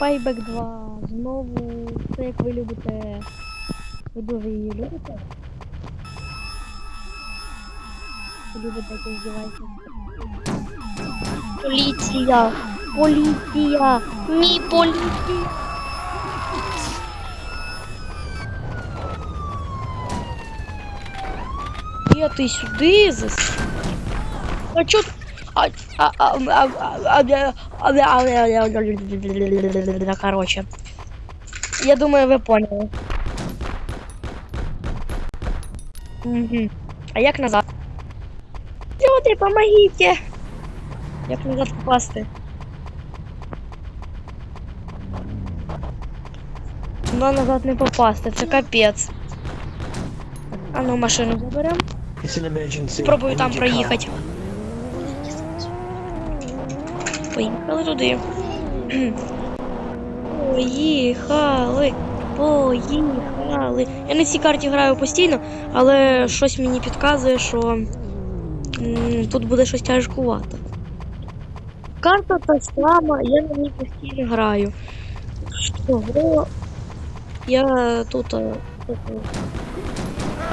Payback 2. Знову це як ви любите. Ви дуже її любите. Ви любите якось здіваєтеся. Поліція! Поліція! Мій поліція! Я ти сюди зас. А чо? Короче. Я думаю, вы поняли. Угу. А як назад? Люди, помогите! Як назад попасти? Но назад не попасти, це капець. А ну машину заберем. Спробую там проїхати. Поїхали туди. Поїхали. Поїхали. Я на цій карті граю постійно, але щось мені підказує, що тут буде щось тяжкувато. Карта та сама, я на ній постійно граю. Чого? Я тут. а, тут,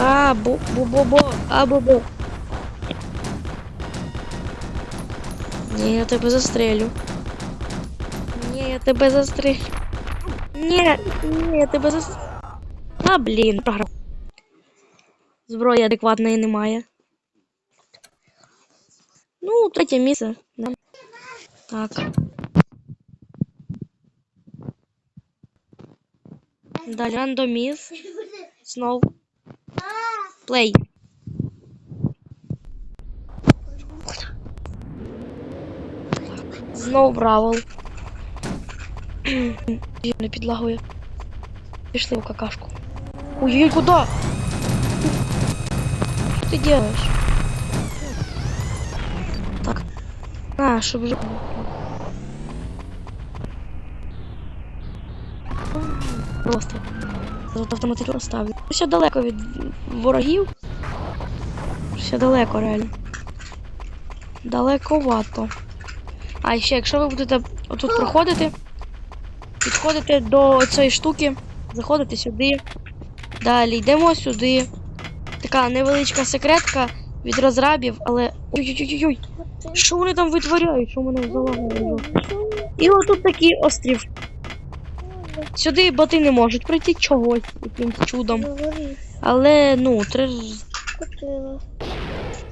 а, А, Ні, я тебе застрелю. Ні, я тебе застрелю. Ні, ні, я тебе застрелю. А, блін, програв. Зброї адекватної немає. Ну, третє місце. Да. Так. Далі рандоміз. Знов. Плей. Знов бравл. Не підлагує. Пішли в какашку. Ой-ой, куда? Что ты делаешь? Так. А, щоб же. Просто. Тут автоматично ставлю. Ще далеко від ворогів. Ще далеко, реально. Далековато. А ще, якщо ви будете отут проходити, підходите до цієї штуки, заходите сюди. Далі йдемо сюди. Така невеличка секретка від розрабів, але. Ой-ой-ой-ой! Що вони там витворяють? Що мене залагало? І отут такий острів. Сюди боти не можуть пройти чогось, якимсь чудом. Але ну, треба.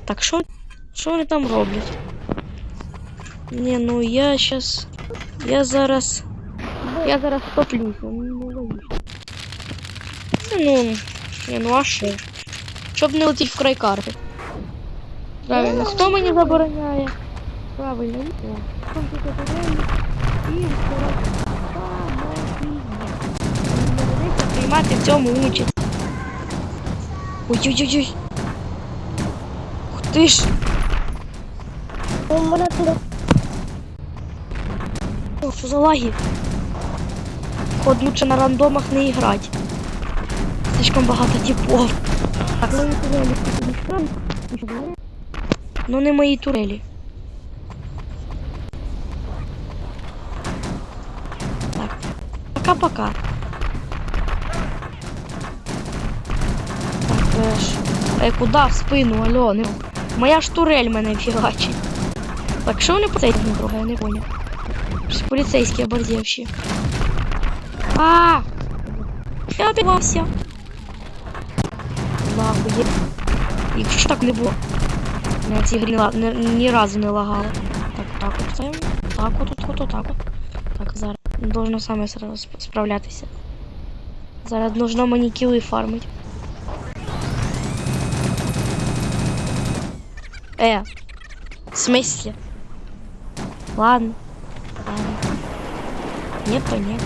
Так, що? Що вони там роблять? Ні, ну я щас. Я зараз. Я зараз топлюся. Ну, не. Ну, ні, ну а що? Щоб не летіть в край карти. Правильно, хто мені забороняє? Правильно, ніхто. Комп'ютерний і приймати в цьому участь. Ой-ой-ой-ой. Ух ти ж. У мене тут О, що за лаги? Ход лучше на рандомах не играть. Слишком багато типов. Так. Ну не мої турелі. Так. Пока-пока. Так, ж. Е, куди в спину, алло? Не... Моя ж турель мене фігачить. Так, що вони по цей не трогає, я не поняв. Полицейский оборзевший. А! Я убивался. Нахуй. И что так легло? На эти ни разу не лагало. Так, так вот Так вот, вот, вот, так вот. Так, зараз. Должно саме справлятися. Зараз нужно манікіли фармить. Э. Е. В смысле? Ладно. Нет, нет.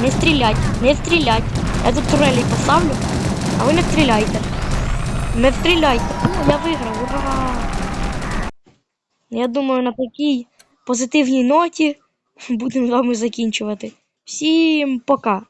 Не стрелять, не стрелять. Я тут турелі поставлю, а ви не стріляйте. Не стріляйте. О, я виграв, ура! Я думаю, на такій позитивній ноті будемо з вами закінчувати. Всім пока!